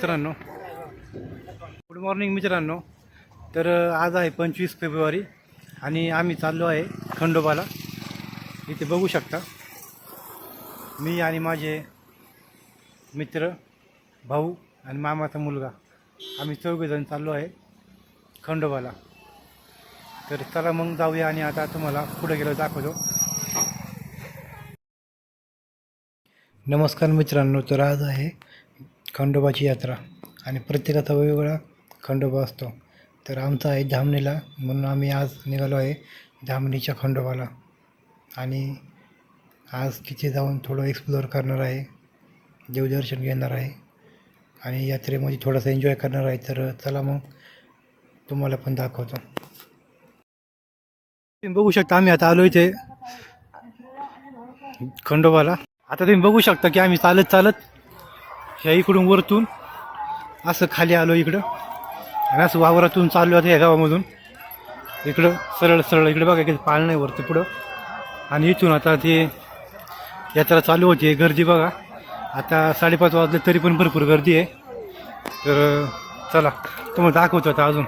मित्रांनो. Good morning मित्रांनो. तर आज आहे पंचवीस फेब्रुवारी आणि आम्ही चाललो आहे खंडोबाला. इथे बघू शकता. मी आणि माझे मित्र भाऊ आणि मामाचा मुलगा आम्ही चौघेजण चाललो आहे खंडोबाला. तर चला मग जाऊया आणि आता तुम्हाला पुढे गेलो दाखवतो. नमस्कार मित्रांनो तर आज आहे खंडोबाची यात्रा आणि प्रत्येकाचा वेगवेगळा खंडोबा असतो. तर आमचा आहे धामणीला म्हणून आम्ही आज निघालो आहे धामणीच्या खंडोबाला. आणि आज तिथे जाऊन थोडं एक्सप्लोअर करणार आहे. देवदर्शन घेणार आहे. आणि यात्रेमध्ये थोडासा एन्जॉय करणार आहे. तर चला मग तुम्हाला पण दाखवतो. तुम्ही बघू शकता आम्ही आता आलो इथे खंडोबाला. आता तुम्ही बघू शकता की आम्ही चालत चालत ह्या इकडून वरतून असं खाली आलो इकडं. आणि असं वावरातून चाललो आता या गावामधून. इकडं सरळ सरळ इकडे बघा की पाळणं आहे वरती पुढं. आणि इथून आता ते यात्रा चालू होती गर्दी बघा. आता साडेपाच वाजले तरी पण भरपूर गर्दी आहे. तर चला तुम्हाला दाखवतो आता अजून.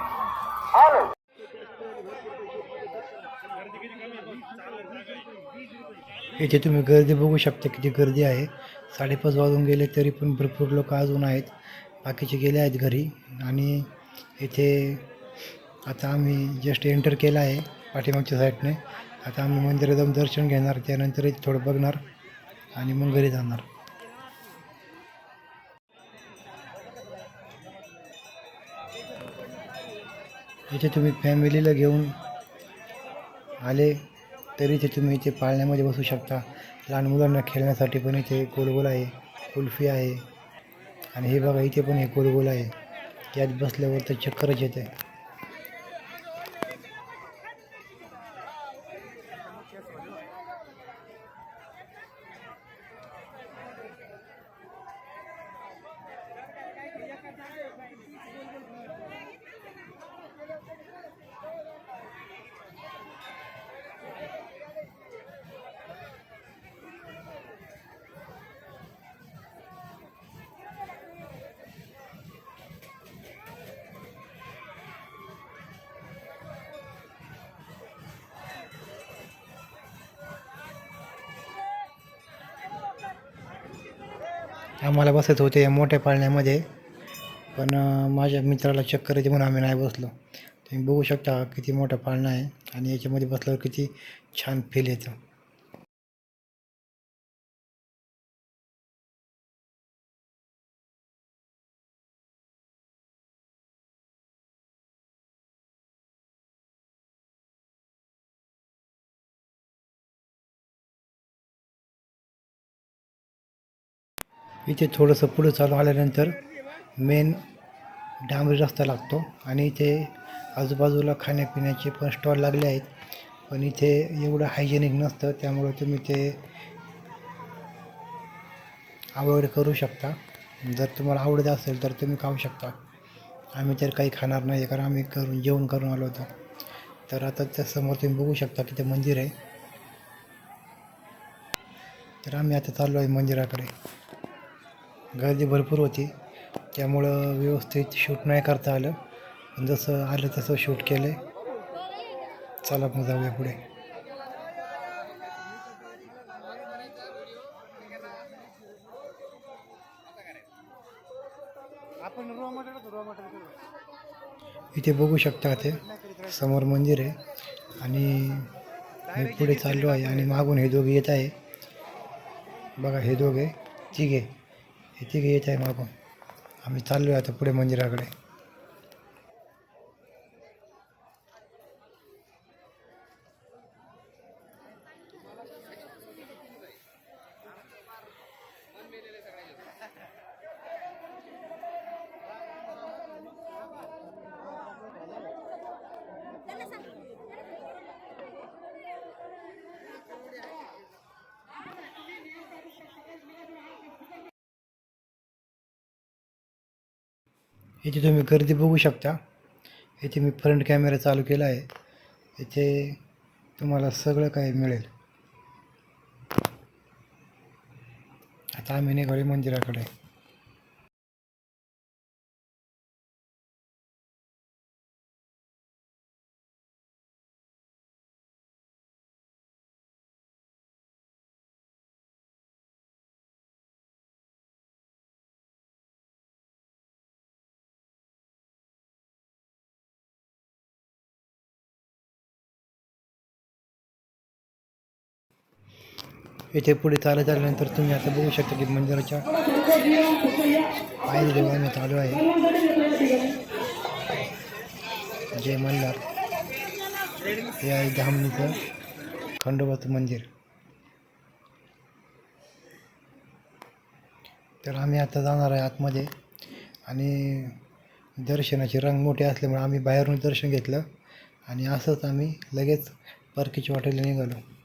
इथे तुम्ही गर्दी बघू शकता किती गर्दी आहे. साडेपाच वाजून गेले तरी पण भरपूर लोक अजून आहेत. बाकीचे गेले आहेत घरी. आणि इथे आता आम्ही जस्ट एंटर केलं आहे पाठीमागच्या साईडने आता आम्ही मंदिरात जाऊन दर्शन घेणार त्यानंतर इथे थोडं बघणार आणि मग घरी जाणार. इथे तुम्ही फॅमिलीला घेऊन आले तरी ते तुम्ही इथे पाळण्यामध्ये बसू शकता. लहान मुलांना खेळण्यासाठी पण इथे गोलगोल आहे कुल्फी आहे. आणि हे बघा इथे पण हे गोलगोल आहे. यात बसल्यावर तर चक्करच येते आम्हाला बसायचं होते मोठ्या पाळण्यामध्ये. पण माझ्या मित्राला चक्कर येते म्हणून आम्ही नाही बसलो. तुम्ही बघू शकता किती मोठा पाळणा आहे आणि याच्यामध्ये बसल्यावर किती छान फील येतं. इथे थोडंसं पुढं चालू आल्यानंतर मेन डांबरी रस्ता लागतो आणि इथे आजूबाजूला खाण्यापिण्याचे पण स्टॉल लागले आहेत. पण इथे एवढं हायजेनिक नसतं त्यामुळं तुम्ही ते अवॉइड करू शकता. जर तुम्हाला आवडत असेल तर तुम्ही खाऊ शकता. आम्ही तर काही खाणार नाही कारण आम्ही करून जेवण करून आलो होतो. तर आता त्या समोर तुम्ही बघू शकता की ते मंदिर आहे. तर आम्ही आता चाललो आहे मंदिराकडे. गर्दी भरपूर होती. त्यामुळं व्यवस्थित शूट नाही करता आलं. पण जसं आलं तसं शूट केलं. आहे चला मग जाऊया पुढे. इथे बघू शकता ते समोर मंदिर आहे. आणि मी पुढे चाललो आहे आणि मागून हे दोघे येत आहे. बघा हे दोघे तिघे. किती घ्यायचं आहे आहे मागून? आम्ही चाललो आहे आता पुढे मंदिराकडे. इथे तुम्ही गर्दी बघू शकता. इथे मी फ्रंट कॅमेरा चालू केला आहे. इथे तुम्हाला सगळं काही मिळेल. आता आम्ही निघाले मंदिराकडे. इथे पुढे चालत आल्यानंतर तुम्ही आता बघू शकता की मंदिराच्या पायरी देवाने चालू आहे. जय मल्हार. हे आहे धामणीचं खंडोबाचं मंदिर. तर आम्ही आता जाणार आहे आतमध्ये. आणि दर्शनाचे रंग मोठे असल्यामुळे आम्ही बाहेरून दर्शन घेतलं. आणि असंच आम्ही लगेच परकीच्या वाटेला निघालो.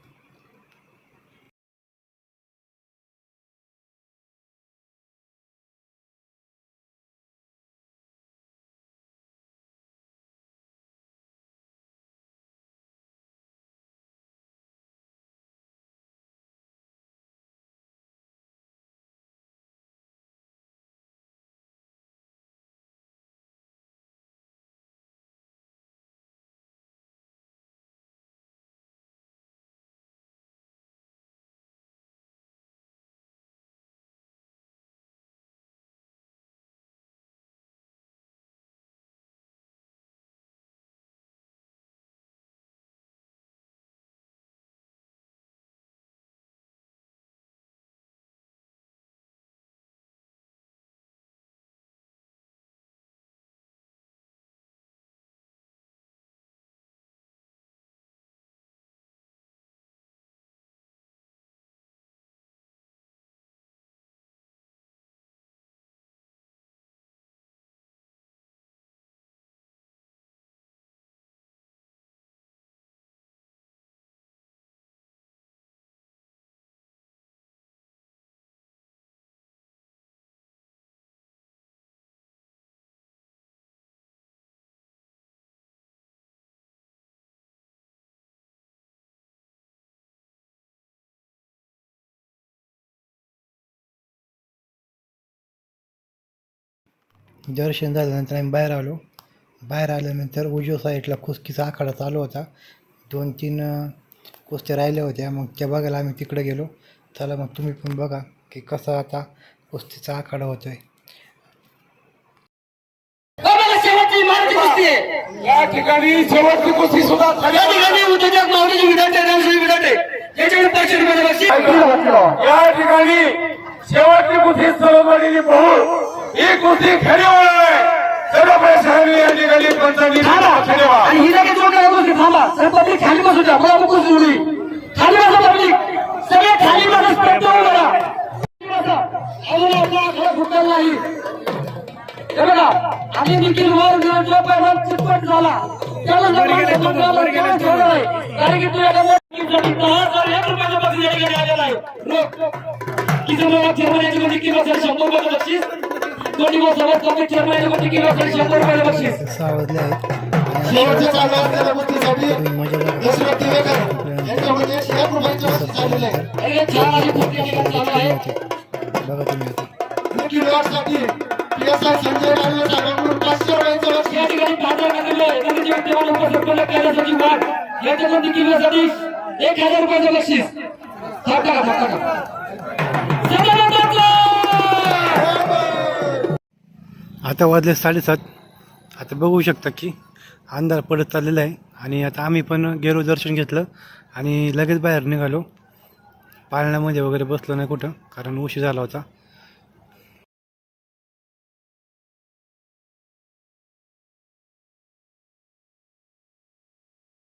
दर्शन झाल्यानंतर आम्ही बाहेर आलो बाहेर आल्यानंतर उजव्या साईडला कुस्तीचा आखाडा चालू होता. दोन तीन कुस्त्या राहिल्या होत्या. मग त्या बघायला आम्ही तिकडे गेलो. चला मग तुम्ही पण बघा की कसा आता कुस्तीचा आखाडा होतोय. या ठिकाणी शेवटची कुस्ती सुद्धा या ठिकाणी उद्योजक माऊलीची विधाटे रामश्री विधाटे याच्याकडे पाचशे रुपये बक्षीस. या ठिकाणी शेवटची कुस्ती पाहून ही कुस्ती खरी होणार आहे सर्व प्रेक्षकांनी या ठिकाणी पंचांनी थांबा लक्ष द्यावा आणि ही लगेच लोक कुस्ती थांबा सर पब्लिक खाली बसू द्या मला कुस्ती उडी खाली बसा पब्लिक सगळे खाली बसा स्पर्ध होऊ नका अजून आपला आकडा फुटलेला नाही हे बघा आधी देखील वर जो पहिला चितपट झाला त्याला जर माणसं बघायला तेव्हा ठेवणार आहे. कारण की तू एका मोठ्या दहा हजार एक रुपयाचं बक्षीस या ठिकाणी आलेलं आहे रोख. किती मला चेअरमन याच्यामध्ये किलो असेल शंभर रुपयाचं बक्षीस रुपयाचं बक्षीस वाजले आहेत तुम्ही एक रुपयाची बघा तुम्ही आता. मुख्य लॉटसाठी पीएसआय संजय डांगे आता वाजले साडेसात. आता बघू शकता की अंधार पडत चाललेला आहे. आणि आता आम्ही पण गेलो दर्शन घेतलं आणि लगेच बाहेर निघालो. पाळण्यामध्ये वगैरे बसलो नाही कुठं कारण उशीर झाला होता.